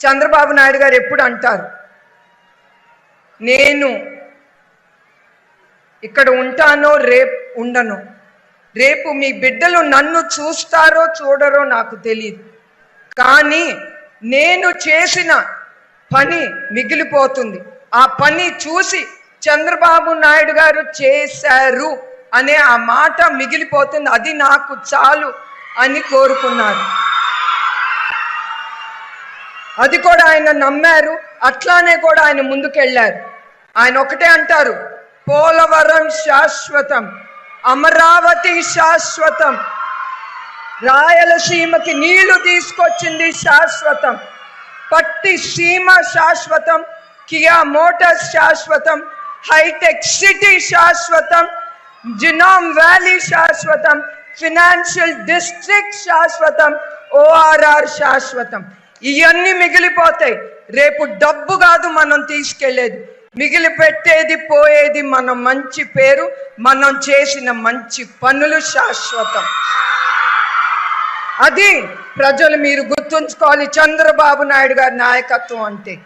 చంద్రబాబు నాయుడు గారు ఎప్పుడు అంటారు? నేను ఇక్కడ ఉంటానో రేపు ఉండను. రేపు మీ బిడ్డలు నన్ను చూస్తారో చూడరో నాకు తెలియదు కానీ నేను చేసిన పని మిగిలిపోతుంది. ఆ పని చూసి చంద్రబాబు నాయుడు గారు చేశారు అనే ఆ మాట మిగిలిపోతుంది. అది నాకు చాలు అని కోరుకున్నారు. అది కూడా ఆయన నమ్మారు. అట్లానే కూడా ఆయన ముందుకెళ్ళారు. ఆయన ఒకటే అంటారు పోలవరం శాశ్వతం అమరావతి శాశ్వతం రాయలసీమకి నీళ్ళు తీసుకొచ్చింది శాశ్వతం పట్టి సీమ శాశ్వతం కియా మోటార్స్ శాశ్వతం హైటెక్ సిటీ శాశ్వతం జినామ్ వ్యాలీ శాశ్వతం ఫినాన్షియల్ డిస్ట్రిక్ట్ శాశ్వతం ఓఆర్ఆర్ శాశ్వతం. ఇవన్నీ మిగిలిపోతాయి. రేపు డబ్బు కాదు మనం తీసుకెళ్ళేది మిగిలి పెట్టేది పోయేది మన మంచి పేరు మనం చేసిన మంచి పనులు శాశ్వతం. అది ప్రజలు మీరు గుర్తుంచుకోవాలి. చంద్రబాబు నాయుడు గారి నాయకత్వం అంటే.